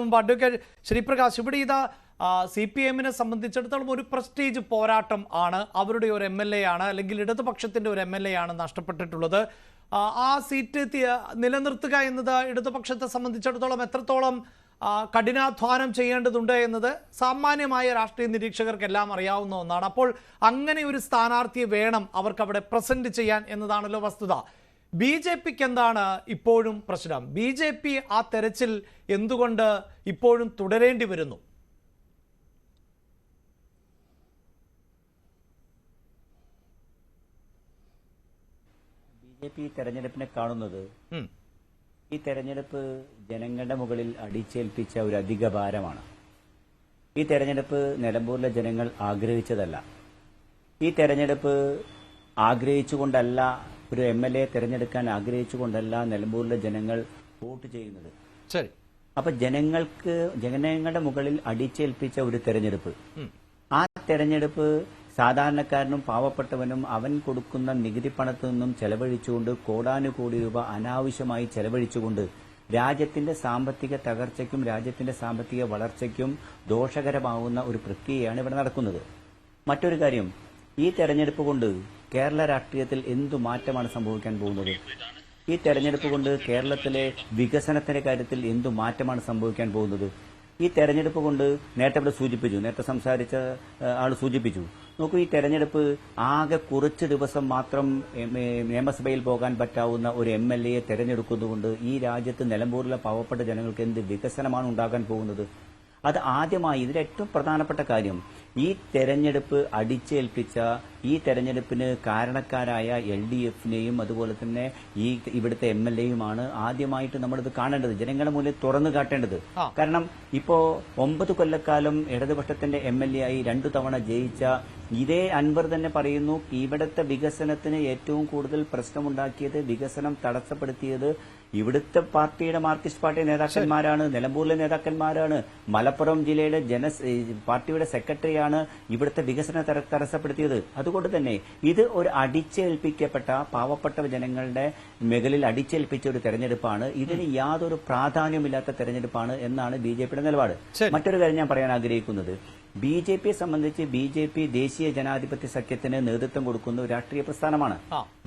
മുമ്പ് അഡ്വക്കേറ്റ് ശ്രീപ്രകാശ് ഇവിടെ ഇതാ സി പി എമ്മിനെ സംബന്ധിച്ചിടത്തോളം ഒരു പ്രസ്റ്റീജ് പോരാട്ടം ആണ്. അവരുടെ ഒരു എം എൽ എ ആണ്. അല്ലെങ്കിൽ ഇടതുപക്ഷത്തിന്റെ ഒരു എം എൽ എ ആണ് നഷ്ടപ്പെട്ടിട്ടുള്ളത്. ആ, സീറ്റ് നിലനിർത്തുക എന്നത് ഇടതുപക്ഷത്തെ സംബന്ധിച്ചിടത്തോളം എത്രത്തോളം കഠിനാധ്വാനം ചെയ്യേണ്ടതുണ്ട് എന്നത് സാമാന്യമായ രാഷ്ട്രീയ നിരീക്ഷകർക്കെല്ലാം അറിയാവുന്ന ഒന്നാണ്. അപ്പോൾ അങ്ങനെ ഒരു സ്ഥാനാർത്ഥിയെ വേണം അവർക്ക് അവിടെ പ്രസന്റ് ചെയ്യാൻ എന്നതാണല്ലോ വസ്തുത. ബി ജെ പിക്ക് എന്താണ് ഇപ്പോഴും പ്രശ്നം? ബി ജെ പി ആ തെരച്ചിൽ എന്തുകൊണ്ട് ഇപ്പോഴും തുടരേണ്ടി വരുന്നു? ബി ജെ പി തെരഞ്ഞെടുപ്പിനെ കാണുന്നത് ഈ തെരഞ്ഞെടുപ്പ് ജനങ്ങളുടെ മുകളിൽ അടിച്ചേൽപ്പിച്ച ഒരു അധിക ഭാരമാണ് ഈ തെരഞ്ഞെടുപ്പ് നിലമ്പൂരിലെ ജനങ്ങൾ ആഗ്രഹിച്ചതല്ല. ഈ തെരഞ്ഞെടുപ്പ് ആഗ്രഹിച്ചുകൊണ്ടല്ല ഒരു എം എൽ എ തെരഞ്ഞെടുക്കാൻ ആഗ്രഹിച്ചുകൊണ്ടല്ല നിലമ്പൂരിലെ ജനങ്ങൾ വോട്ട് ചെയ്യുന്നത്. ശരി. അപ്പൊ ജനങ്ങൾക്ക് ജനങ്ങളുടെ മുകളിൽ അടിച്ചേൽപ്പിച്ച ഒരു തെരഞ്ഞെടുപ്പ്. ആ തെരഞ്ഞെടുപ്പ് സാധാരണക്കാരനും പാവപ്പെട്ടവനും അവൻ കൊടുക്കുന്ന നികുതി പണത്തു നിന്നും ചെലവഴിച്ചുകൊണ്ട് കോടാനുകോടി രൂപ അനാവശ്യമായി ചെലവഴിച്ചുകൊണ്ട് രാജ്യത്തിന്റെ സാമ്പത്തിക തകർച്ചയ്ക്കും രാജ്യത്തിന്റെ സാമ്പത്തിക വളർച്ചയ്ക്കും ദോഷകരമാകുന്ന ഒരു പ്രക്രിയയാണ് ഇവിടെ നടക്കുന്നത്. മറ്റൊരു കാര്യം ഈ തെരഞ്ഞെടുപ്പ് കൊണ്ട് കേരള രാഷ്ട്രീയത്തിൽ എന്തു മാറ്റമാണ് സംഭവിക്കാൻ പോകുന്നത്? ഈ തെരഞ്ഞെടുപ്പ് കൊണ്ട് കേരളത്തിലെ വികസനത്തിന്റെ കാര്യത്തിൽ എന്തു മാറ്റമാണ് സംഭവിക്കാൻ പോകുന്നത്? ഈ തെരഞ്ഞെടുപ്പ് കൊണ്ട് നേരത്തെ ഇവിടെ സൂചിപ്പിച്ചു നേരത്തെ സംസാരിച്ച ആൾ സൂചിപ്പിച്ചു. നോക്കൂ ഈ തെരഞ്ഞെടുപ്പ് ആകെ കുറച്ച് ദിവസം മാത്രം നിയമസഭയിൽ പോകാൻ പറ്റാവുന്ന ഒരു എം എൽ എയെ തെരഞ്ഞെടുക്കുന്നതുകൊണ്ട് ഈ രാജ്യത്ത് നിലമ്പൂരിലെ പാവപ്പെട്ട ജനങ്ങൾക്ക് എന്ത് വികസനമാണ് ഉണ്ടാകാൻ പോകുന്നത്? അത് ആദ്യമായി ഇതിൽ ഏറ്റവും പ്രധാനപ്പെട്ട കാര്യം ഈ തെരഞ്ഞെടുപ്പ് അടിച്ചേൽപ്പിച്ച ഈ തെരഞ്ഞെടുപ്പിന് കാരണക്കാരായ എൽ ഡി എഫിനെയും അതുപോലെ തന്നെ ഈ ഇവിടുത്തെ എം എൽ എയുമാണ് ആദ്യമായിട്ട് നമ്മളിത് കാണേണ്ടത് ജനങ്ങളുടെ മുന്നിൽ തുറന്നു കാട്ടേണ്ടത്. കാരണം ഇപ്പോ ഒമ്പത് കൊല്ലക്കാലം ഇടതുപക്ഷത്തിന്റെ എം എൽ എ ആയി രണ്ടു തവണ ജയിച്ച ഇതേ അൻവർ തന്നെ പറയുന്നു ഇവിടുത്തെ വികസനത്തിന് ഏറ്റവും കൂടുതൽ പ്രശ്നമുണ്ടാക്കിയത് വികസനം തടസ്സപ്പെടുത്തിയത് ഇവിടുത്തെ പാർട്ടിയുടെ മാർക്സിസ്റ്റ് പാർട്ടി നേതാക്കന്മാരാണ് നിലമ്പൂരിലെ നേതാക്കന്മാരാണ് മലപ്പുറം ജില്ലയുടെ ജന പാർട്ടിയുടെ സെക്രട്ടറിയാണ് ഇവിടുത്തെ വികസന തട- തടസ്സപ്പെടുത്തിയത്. അതുകൊണ്ട് തന്നെ ഇത് ഒരു അടിച്ചേൽപ്പിക്കപ്പെട്ട പാവപ്പെട്ട ജനങ്ങളുടെ മേഖലയിൽ അടിച്ചേൽപ്പിച്ച ഒരു തെരഞ്ഞെടുപ്പാണ്. ഇതിന് യാതൊരു പ്രാധാന്യമില്ലാത്ത തെരഞ്ഞെടുപ്പാണ് എന്നാണ് ബി ജെ പിയുടെ നിലപാട്. മറ്റൊരു കാര്യം ഞാൻ പറയാൻ ആഗ്രഹിക്കുന്നത്. ബി ജെ പിയെ സംബന്ധിച്ച് ബി ജെ പി ദേശീയ ജനാധിപത്യ സഖ്യത്തിന് നേതൃത്വം കൊടുക്കുന്ന ഒരു രാഷ്ട്രീയ പ്രസ്ഥാനമാണ്.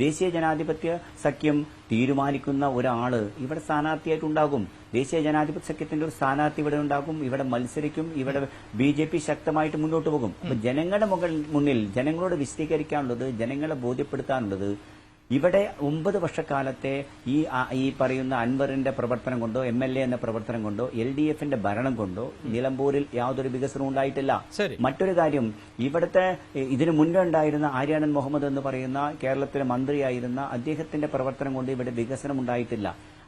ദേശീയ ജനാധിപത്യ സഖ്യം തീരുമാനിക്കുന്ന ഒരാൾ ഇവിടെ സ്ഥാനാർത്ഥിയായിട്ടുണ്ടാകും. ദേശീയ ജനാധിപത്യ സഖ്യത്തിന്റെ ഒരു സ്ഥാനാർത്ഥി ഇവിടെ ഉണ്ടാകും. ഇവിടെ മത്സരിക്കും. ഇവിടെ ബി ജെ പി ശക്തമായിട്ട് മുന്നോട്ട് പോകും. അപ്പൊ ജനങ്ങളുടെ മുകൾ മുന്നിൽ ജനങ്ങളോട് വിശദീകരിക്കാനുള്ളത് ജനങ്ങളെ ബോധ്യപ്പെടുത്താനുള്ളത് ഇവിടെ ഒമ്പത് വർഷക്കാലത്തെ ഈ ഈ പറയുന്ന അൻവറിന്റെ പ്രവർത്തനം കൊണ്ടോ എം എൽ എ എന്ന പ്രവർത്തനം കൊണ്ടോ എൽ ഡി എഫിന്റെ ഭരണം കൊണ്ടോ നിലമ്പൂരിൽ യാതൊരു വികസനവും ഉണ്ടായിട്ടില്ല. മറ്റൊരു കാര്യം ഇവിടുത്തെ ഇതിനു മുന്നേ ഉണ്ടായിരുന്ന ആര്യാനൻ മുഹമ്മദ് എന്ന് പറയുന്ന കേരളത്തിലെ മന്ത്രിയായിരുന്ന അദ്ദേഹത്തിന്റെ പ്രവർത്തനം കൊണ്ട് ഇവിടെ വികസനം ഉണ്ടായിട്ടില്ല.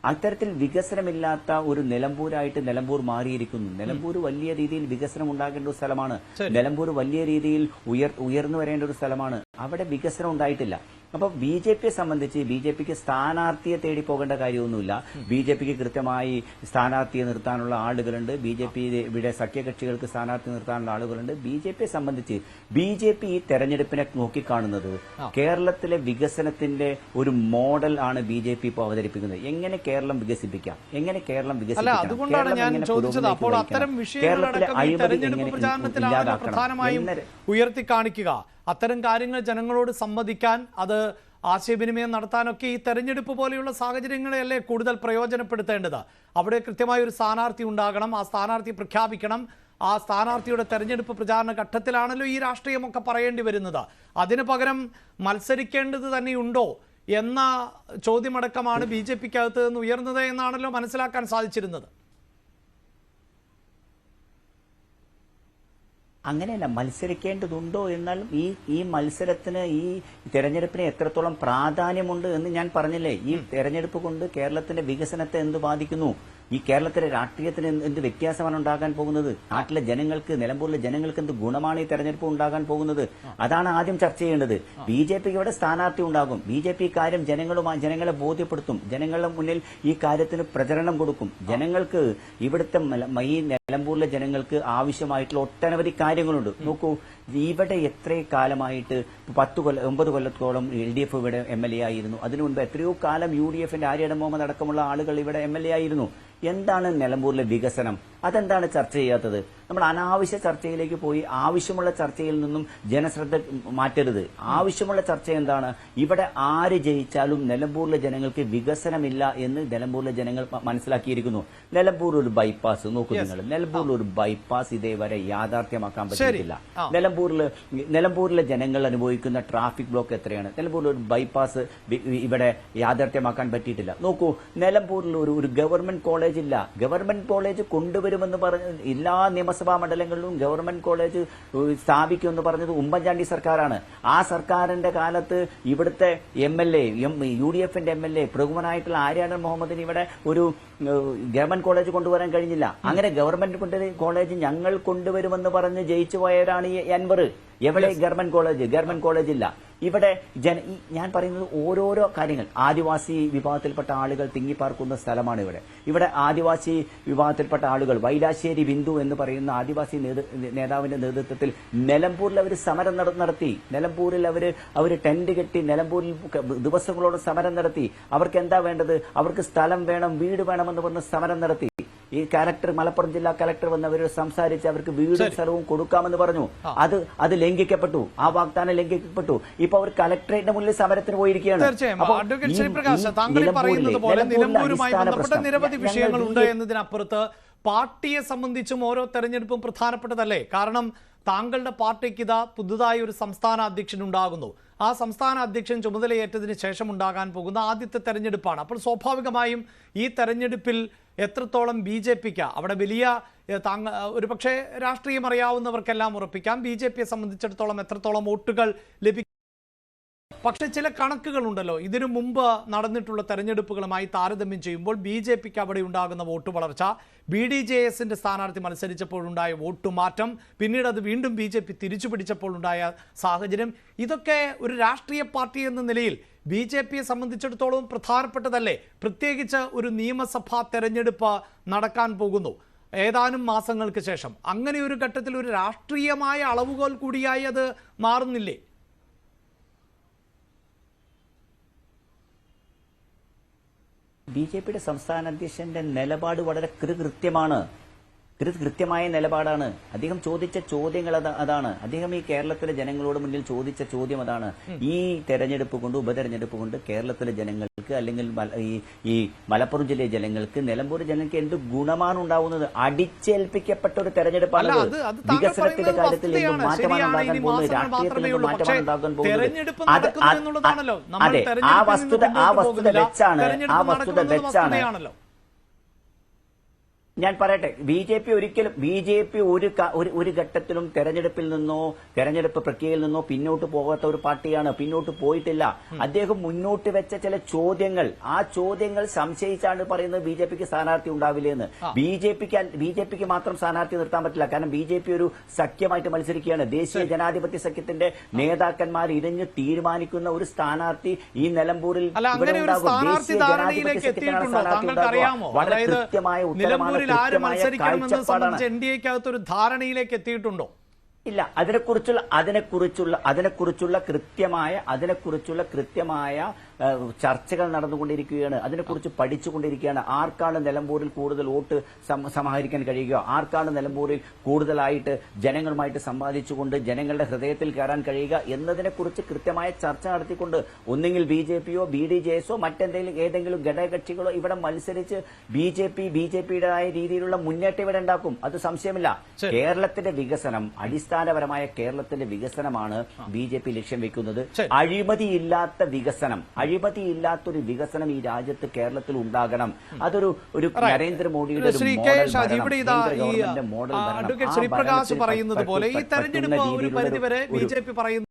അത്തരത്തിൽ വികസനമില്ലാത്ത ഒരു നിലമ്പൂരായിട്ട് നിലമ്പൂർ മാറിയിരിക്കുന്നു. നിലമ്പൂർ വലിയ രീതിയിൽ വികസനം ഉണ്ടാകേണ്ട ഒരു സ്ഥലമാണ്. നിലമ്പൂർ വലിയ രീതിയിൽ ഉയർ ഉയർന്നു വരേണ്ട ഒരു സ്ഥലമാണ്. അവിടെ വികസനം ഉണ്ടായിട്ടില്ല. അപ്പൊ ബി ജെ പിയെ സംബന്ധിച്ച് ബി ജെ പിക്ക് സ്ഥാനാർത്ഥിയെ തേടി പോകേണ്ട കാര്യമൊന്നുമില്ല. ബി ജെ പിക്ക് കൃത്യമായി സ്ഥാനാർത്ഥിയെ നിർത്താനുള്ള ആളുകളുണ്ട്. ബി ജെ പി ഇവിടെ സഖ്യകക്ഷികൾക്ക് സ്ഥാനാർത്ഥി നിർത്താനുള്ള ആളുകളുണ്ട്. ബി ജെ പിയെ സംബന്ധിച്ച് ബി ജെ പി ഈ തെരഞ്ഞെടുപ്പിനെ നോക്കിക്കാണുന്നത് കേരളത്തിലെ വികസനത്തിന്റെ ഒരു മോഡൽ ആണ് ബി ജെ പി ഇപ്പോൾ അവതരിപ്പിക്കുന്നത്. എങ്ങനെ കേരളം വികസിപ്പിക്കാം? എങ്ങനെ കേരളം വികസിപ്പിക്കാം അപ്പോൾ കേരളത്തിലെ അഴിമതി എങ്ങനെ ഇല്ലാതാക്കണം? ഉയർത്തി കാണിക്കുക അത്തരം കാര്യങ്ങൾ ജനങ്ങളോട് സംവദിക്കാൻ അത് ആശയവിനിമയം നടത്താനൊക്കെ ഈ തെരഞ്ഞെടുപ്പ് പോലെയുള്ള സാഹചര്യങ്ങളെയല്ലേ കൂടുതൽ പ്രയോജനപ്പെടുത്തേണ്ടത്? അവിടെ കൃത്യമായ ഒരു സ്ഥാനാർത്ഥി ഉണ്ടാകണം ആ സ്ഥാനാർത്ഥി പ്രഖ്യാപിക്കണം. ആ സ്ഥാനാർത്ഥിയുടെ തെരഞ്ഞെടുപ്പ് പ്രചാരണ ഘട്ടത്തിലാണല്ലോ ഈ രാഷ്ട്രീയമൊക്കെ പറയേണ്ടി വരുന്നത്. അതിന് പകരം മത്സരിക്കേണ്ടത് തന്നെയുണ്ടോ എന്ന ചോദ്യമടക്കമാണ് ബി ജെ പിക്കകത്ത് നിന്ന് ഉയർന്നത് എന്നാണല്ലോ മനസ്സിലാക്കാൻ സാധിച്ചിരുന്നത്. അങ്ങനെയല്ല മത്സരിക്കേണ്ടതുണ്ടോ എന്നാലും ഈ ഈ മത്സരത്തിന് ഈ തെരഞ്ഞെടുപ്പിന് എത്രത്തോളം പ്രാധാന്യമുണ്ട് എന്ന് ഞാൻ പറഞ്ഞില്ലേ? ഈ തെരഞ്ഞെടുപ്പ് കൊണ്ട് കേരളത്തിന്റെ വികസനത്തെ എന്ത് ബാധിക്കുന്നു? ഈ കേരളത്തിലെ രാഷ്ട്രീയത്തിന് എന്ത് വ്യത്യാസമാണ് ഉണ്ടാകാൻ പോകുന്നത്? നാട്ടിലെ ജനങ്ങൾക്ക് നിലമ്പൂരിലെ ജനങ്ങൾക്ക് എന്ത് ഗുണമാണ് ഈ തെരഞ്ഞെടുപ്പ് ഉണ്ടാകാൻ പോകുന്നത്? അതാണ് ആദ്യം ചർച്ച ചെയ്യേണ്ടത്. ബി ജെ പിക്ക് ഇവിടെ സ്ഥാനാർത്ഥി ഉണ്ടാകും. ബി ജെ പി കാര്യം ജനങ്ങളുമായി ജനങ്ങളെ ബോധ്യപ്പെടുത്തും. ജനങ്ങളുടെ മുന്നിൽ ഈ കാര്യത്തിന് പ്രചരണം കൊടുക്കും. ജനങ്ങൾക്ക് ഇവിടുത്തെ ഈ നിലമ്പൂരിലെ ജനങ്ങൾക്ക് ആവശ്യമായിട്ടുള്ള ഒട്ടനവധി കാര്യങ്ങളുണ്ട്. നോക്കൂ ഇവിടെ എത്ര കാലമായിട്ട് പത്ത് കൊല്ല ഒമ്പത് കൊല്ലത്തോളം എൽ ഡി എഫ് ഇവിടെ എം എൽ എ ആയിരുന്നു. അതിനു മുൻപ് എത്രയോ കാലം യു ഡി എഫിന്റെ ആര്യട മുഹമ്മദ് അടക്കമുള്ള ആളുകൾ ഇവിടെ എം എൽ എ ആയിരുന്നു. എന്താണ് നിലമ്പൂരിലെ വികസനം? അതെന്താണ് ചർച്ച ചെയ്യാത്തത്? നമ്മൾ അനാവശ്യ ചർച്ചയിലേക്ക് പോയി ആവശ്യമുള്ള ചർച്ചയിൽ നിന്നും ജനശ്രദ്ധ മാറ്റരുത്. ആവശ്യമുള്ള ചർച്ച എന്താണ്? ഇവിടെ ആര് ജയിച്ചാലും നിലമ്പൂരിലെ ജനങ്ങൾക്ക് വികസനമില്ല എന്ന് നിലമ്പൂരിലെ ജനങ്ങൾ മനസ്സിലാക്കിയിരിക്കുന്നു. നിലമ്പൂർ ഒരു ബൈപ്പാസ് നോക്കൂ നിങ്ങൾ. നിലമ്പൂരിൽ ഒരു ബൈപ്പാസ് ഇതേവരെ യാഥാർത്ഥ്യമാക്കാൻ പറ്റിയിട്ടില്ല. നിലമ്പൂരിൽ നിലമ്പൂരിലെ ജനങ്ങൾ അനുഭവിക്കുന്ന ട്രാഫിക് ബ്ലോക്ക് എത്രയാണ്? നിലമ്പൂരിൽ ഒരു ബൈപ്പാസ് ഇവിടെ യാഥാർത്ഥ്യമാക്കാൻ പറ്റിയിട്ടില്ല. നോക്കൂ നിലമ്പൂരിൽ ഒരു ഒരു ഗവൺമെന്റ് കോളേജ് ഇല്ല. ഗവൺമെന്റ് കോളേജ് കൊണ്ടുവരുമെന്ന് പറഞ്ഞ് എല്ലാ നിയമസഭാ മണ്ഡലങ്ങളിലും ഗവൺമെന്റ് കോളേജ് സ്ഥാപിക്കുമെന്ന് പറഞ്ഞത് ഉമ്മൻചാണ്ടി സർക്കാരാണ്. ആ സർക്കാരിന്റെ കാലത്ത് ഇവിടുത്തെ M L A U D എഫിന്റെ എം എൽ എ പ്രമുഖനായിട്ടുള്ള ആര്യാടൻ മുഹമ്മദിന് ഇവിടെ ഒരു ഗവൺമെന്റ് കോളേജ് കൊണ്ടുവരാൻ കഴിഞ്ഞില്ല. അങ്ങനെ ഗവൺമെന്റ് കോളേജ് ഞങ്ങൾ കൊണ്ടുവരുമെന്ന് പറഞ്ഞ് ജയിച്ചു പോയവരാണ് ഈ അൻവർ. എവിടെ ഗവൺമെന്റ് കോളേജ്? ഗവൺമെന്റ് കോളേജ് ഇല്ല ഇവിടെ ജന ഈ ഞാൻ പറയുന്നത് ഓരോരോ കാര്യങ്ങൾ. ആദിവാസി വിഭാഗത്തിൽപ്പെട്ട ആളുകൾ തിങ്ങിപ്പാർക്കുന്ന സ്ഥലമാണ് ഇവിടെ. ഇവിടെ ആദിവാസി വിഭാഗത്തിൽപ്പെട്ട ആളുകൾ വൈലാശ്ശേരി ബിന്ദു എന്ന് പറയുന്ന ആദിവാസി നേതാവിന്റെ നേതൃത്വത്തിൽ നിലമ്പൂരിൽ അവർ സമരം നട- നടത്തി. നിലമ്പൂരിൽ അവർ അവർ ടെന്റ് കെട്ടി നിലമ്പൂരിൽ ദിവസങ്ങളോട് സമരം നടത്തി. അവർക്ക് എന്താ വേണ്ടത്? അവർക്ക് സ്ഥലം വേണം വീട് വേണമെന്ന് പറഞ്ഞ് സമരം നടത്തി. ഈ കലക്ടർ മലപ്പുറം ജില്ലാ കലക്ടർ വന്ന് അവർ സംസാരിച്ച് അവർക്ക് വീടും സ്ഥലവും കൊടുക്കാമെന്ന് പറഞ്ഞു. അത് അത് ലംഘിക്കപ്പെട്ടു. ആ വാഗ്ദാനം ലംഘിക്കപ്പെട്ടു. ഇപ്പൊ അവർ കലക്ടറേറ്റിന്റെ മുന്നിൽ സമരത്തിന് പോയിരിക്കുകയാണ്. നിരവധി വിഷയങ്ങളുണ്ട് എന്നതിനപ്പുറത്ത് പാർട്ടിയെ സംബന്ധിച്ചും ഓരോ തെരഞ്ഞെടുപ്പും പ്രധാനപ്പെട്ടതല്ലേ? കാരണം താങ്കളുടെ പാർട്ടിക്ക് ഇതാ പുതുതായി ഒരു സംസ്ഥാന അധ്യക്ഷൻ ഉണ്ടാകുന്നു. ആ സംസ്ഥാന അധ്യക്ഷൻ ചുമതലയേറ്റതിന് ശേഷം ഉണ്ടാകാൻ പോകുന്ന ആദ്യത്തെ തെരഞ്ഞെടുപ്പാണ്. അപ്പോൾ സ്വാഭാവികമായും ഈ തെരഞ്ഞെടുപ്പിൽ എത്രത്തോളം ബി ജെ പിക്ക് അവിടെ വലിയ താങ്ക ഒരു പക്ഷേ രാഷ്ട്രീയം അറിയാവുന്നവർക്കെല്ലാം ഉറപ്പിക്കാം. ബി ജെ പിയെ സംബന്ധിച്ചിടത്തോളം എത്രത്തോളം വോട്ടുകൾ ലഭിക്കും പക്ഷെ ചില കണക്കുകളുണ്ടല്ലോ. ഇതിനു മുമ്പ് നടന്നിട്ടുള്ള തെരഞ്ഞെടുപ്പുകളുമായി താരതമ്യം ചെയ്യുമ്പോൾ ബി ജെ പിക്ക് അവിടെ ഉണ്ടാകുന്ന വോട്ട് വളർച്ച ബി ഡി ജെ എസിന്റെ സ്ഥാനാർത്ഥി മത്സരിച്ചപ്പോഴുണ്ടായ വോട്ട് മാറ്റം പിന്നീട് അത് വീണ്ടും ബി ജെ പി തിരിച്ചു പിടിച്ചപ്പോൾ ഉണ്ടായ സാഹചര്യം ഇതൊക്കെ ഒരു രാഷ്ട്രീയ പാർട്ടി എന്ന നിലയിൽ ബി ജെ പിയെ സംബന്ധിച്ചിടത്തോളം പ്രധാനപ്പെട്ടതല്ലേ? പ്രത്യേകിച്ച് ഒരു നിയമസഭാ തെരഞ്ഞെടുപ്പ് നടക്കാൻ പോകുന്നു. ഏതാനും മാസങ്ങൾക്ക് ശേഷം. അങ്ങനെ ഒരു ഘട്ടത്തിൽ ഒരു രാഷ്ട്രീയമായ അളവുകോൽ കൂടിയായി അത് മാറുന്നില്ലേ? ബി ജെ പിയുടെ സംസ്ഥാന അധ്യക്ഷന്റെ നിലപാട് വളരെ കൃത്യമാണ്. കൃത്യമായ നിലപാടാണ്. അദ്ദേഹം ചോദിച്ച ചോദ്യങ്ങൾ അതാണ്. അദ്ദേഹം ഈ കേരളത്തിലെ ജനങ്ങളോട് മുന്നിൽ ചോദിച്ച ചോദ്യം അതാണ്. ഈ തെരഞ്ഞെടുപ്പ് കൊണ്ട് ഉപതെരഞ്ഞെടുപ്പ് കൊണ്ട് കേരളത്തിലെ ജനങ്ങൾക്ക് അല്ലെങ്കിൽ ഈ ഈ മലപ്പുറം ജില്ലയിലെ ജനങ്ങൾക്ക് നിലമ്പൂർ ജനങ്ങൾക്ക് എന്ത് ഗുണമാണ് ഉണ്ടാവുന്നത് അടിച്ചേൽപ്പിക്കപ്പെട്ട ഒരു തെരഞ്ഞെടുപ്പാണ് വികസനത്തിന്റെ കാര്യത്തിൽ എന്ത് മാറ്റമാണ് ഉണ്ടാകാൻ പോകുന്നത്. രാഷ്ട്രീയത്തിൽ എന്ത് മാറ്റമാണ് ഉണ്ടാകാൻ പോകുന്നത്. തെരഞ്ഞെടുപ്പ് അത് ആ വസ്തുത ആ വസ്തുത വെച്ചാണ് ആ വസ്തുത വെച്ചാണ് ഞാൻ പറയട്ടെ ബി ജെ പി ഒരിക്കലും ബി ജെ പി ഒരു ഒരു ഘട്ടത്തിലും തെരഞ്ഞെടുപ്പിൽ നിന്നോ തെരഞ്ഞെടുപ്പ് പ്രക്രിയയിൽ നിന്നോ പിന്നോട്ട് പോകാത്ത ഒരു പാർട്ടിയാണ് പിന്നോട്ട് പോയിട്ടില്ല. അദ്ദേഹം മുന്നോട്ട് വെച്ച ചില ചോദ്യങ്ങൾ ആ ചോദ്യങ്ങൾ സംശയിച്ചാണ് പറയുന്നത് ബി ജെ പിക്ക് സ്ഥാനാർത്ഥി ഉണ്ടാവില്ല എന്ന് ബി ജെ പിക്ക് ബി ജെ പിക്ക് മാത്രം സ്ഥാനാർത്ഥി നിർത്താൻ പറ്റില്ല. കാരണം ബി ജെ പി ഒരു സഖ്യമായിട്ട് മത്സരിക്കുകയാണ്. ദേശീയ ജനാധിപത്യ സഖ്യത്തിന്റെ നേതാക്കന്മാർ ഇരഞ്ഞ് തീരുമാനിക്കുന്ന ഒരു സ്ഥാനാർത്ഥി ഈ നിലമ്പൂരിൽ ഇവിടെ ഉണ്ടാകും. ദേശീയ ജനാധിപത്യ സഖ്യത്തിനാണ് സ്ഥാനാർത്ഥി ഉണ്ടാകുക. വളരെ കൃത്യമായ ഉത്തരമാണ് നിലമ്പൂരിൽ ആര് മത്സരിക്കണമെന്ന് സംബന്ധിച്ച് എൻ ഡി എക്കകത്ത് ഒരു ധാരണയിലേക്ക് എത്തിയിട്ടുണ്ടോ? ഇല്ല അതിനെക്കുറിച്ചുള്ള അതിനെക്കുറിച്ചുള്ള അതിനെക്കുറിച്ചുള്ള കൃത്യമായ അതിനെക്കുറിച്ചുള്ള കൃത്യമായ ചർച്ചകൾ നടന്നുകൊണ്ടിരിക്കുകയാണ്. അതിനെക്കുറിച്ച് പഠിച്ചുകൊണ്ടിരിക്കുകയാണ്. ആർക്കാണ് നിലമ്പൂരിൽ കൂടുതൽ വോട്ട് സമാഹരിക്കാൻ കഴിയുക? ആർക്കാണ് നിലമ്പൂരിൽ കൂടുതലായിട്ട് ജനങ്ങളുമായിട്ട് സമ്പാദിച്ചുകൊണ്ട് ജനങ്ങളുടെ ഹൃദയത്തിൽ കയറാൻ കഴിയുക എന്നതിനെക്കുറിച്ച് കൃത്യമായ ചർച്ച നടത്തിക്കൊണ്ട് ഒന്നുകിൽ ബി ജെ പിയോ ബി ഡി ജെ എസോ മറ്റെന്തെങ്കിലും ഏതെങ്കിലും ഘടകകക്ഷികളോ ഇവിടെ മത്സരിച്ച് B J P B J പിയുടേതായ രീതിയിലുള്ള മുന്നേറ്റം ഇവിടെ ഉണ്ടാക്കും. അത് സംശയമില്ല. കേരളത്തിന്റെ വികസനം അടിസ്ഥാനപരമായ കേരളത്തിന്റെ വികസനമാണ് ബി ജെ പി ലക്ഷ്യം വെക്കുന്നത്. അഴിമതിയില്ലാത്ത വികസനം അഴിമതിയില്ലാത്തൊരു വികസനം ഈ രാജ്യത്ത് കേരളത്തിൽ ഉണ്ടാകണം. അതൊരു ഒരു. നരേന്ദ്രമോദിയുടെ ശ്രീ മോഡൽ ശ്രീപ്രകാശ് പറയുന്നത് പോലെ ഈ തെരഞ്ഞെടുപ്പ് ഒരു പരിധി പരിധിവരെ ബി ജെ പി പറയുന്നു